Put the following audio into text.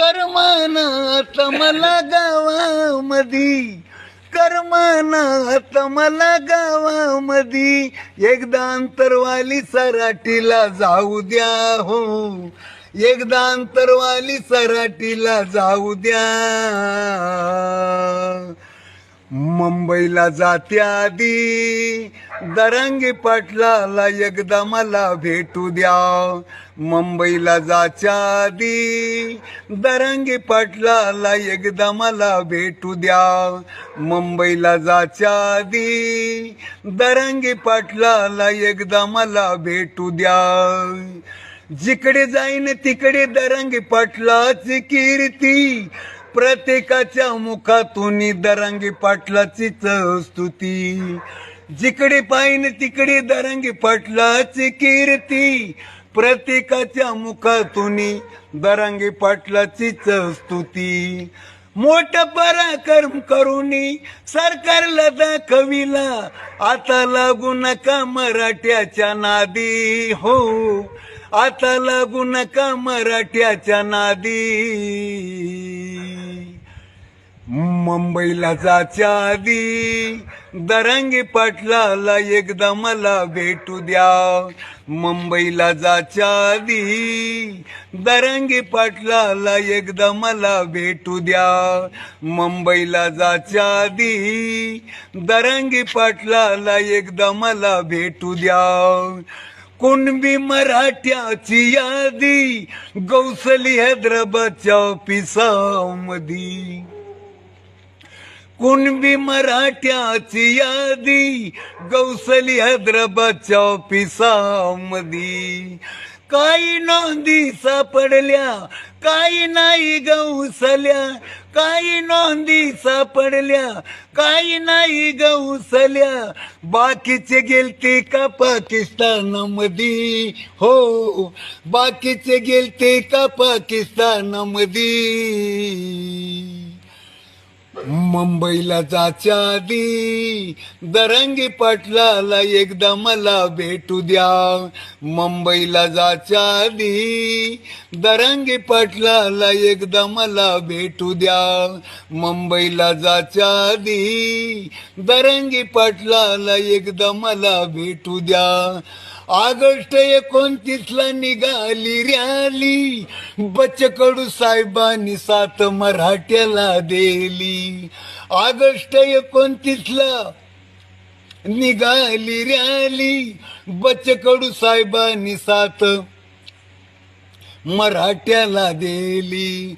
करमानात मला गावामधी करमानात मला गावामधी एकदा अंतरवाली सराटीला जाऊ द्या हो. एकदा अंतरवाली सराटीला जाऊ द्या. मुंबईला जात्या आधी. दरंगी पाटलाला एकदा मला भेटू द्या. मुंबईला जाच्या आधी दरंगी पाटलाला एकदा मला भेटू द्या. मुंबईला जाच्या आधी दरंगी पाटलाला एकदा मला भेटू द्या. जिकडे जाईन तिकडे दरंगी पाटलाची कीर्ती. प्रत्येकाच्या मुखातून दरंगी पाटलाचीच स्तुती. जिकडे पाहिन तिकडे दरंगी पाटलाची कीर्ती. प्रत्येकाच्या मुखातून दरंगी पाटलाचीच स्तुती. मोठ पराक्रम करूनी सरकारला दाखविला. आता लागू नका मराठ्याच्या नादी हो. आता लागू नका मराठ्याच्या नादी. मुंबईला जाच्या आधी दरंगी पाटलाला एकदा मला भेटू द्या. मुंबईला जाच्या आधी दरंगी पाटलाला एकदा मला भेटू द्या. मुंबईला जाच्या आधी दरंगी पाटलाला एकदा मला भेटू द्या. कुणबी मराठ्याची यादी गौसली हैदराबादच्या ऑफिसामध्ये कुणबी मराठ्याची यादी. गौसली हैदराबादच्या ऑफिसामधी. काही नोंदी सापडल्या काही नाही गौसल्या. काही नोंदी सापडल्या काही नाही गौसल्या. बाकीचे गेलते का पाकिस्तानामध्ये हो बाकीचे गेलते का पाकिस्तानामध्ये मुंबईला जाच्या आधी दरंगी पाटलाला एकदा मला भेटू द्या. मुंबईला जाच्या आधी दरंगी पाटलाला एकदा मला भेटू द्या. मुंबईला जाच्या आधी दरंगी पाटलाला एकदा मला भेटू द्या. ऑगस्ट एकोणतीसला निघाली रॅली. बच्चकडू साहेबांनी सात मराठ्याला दिली. ऑगस्ट एकोणतीसला निघाली रॅली. बच्चकडू साहेबांनी सात मराठ्याला दिली.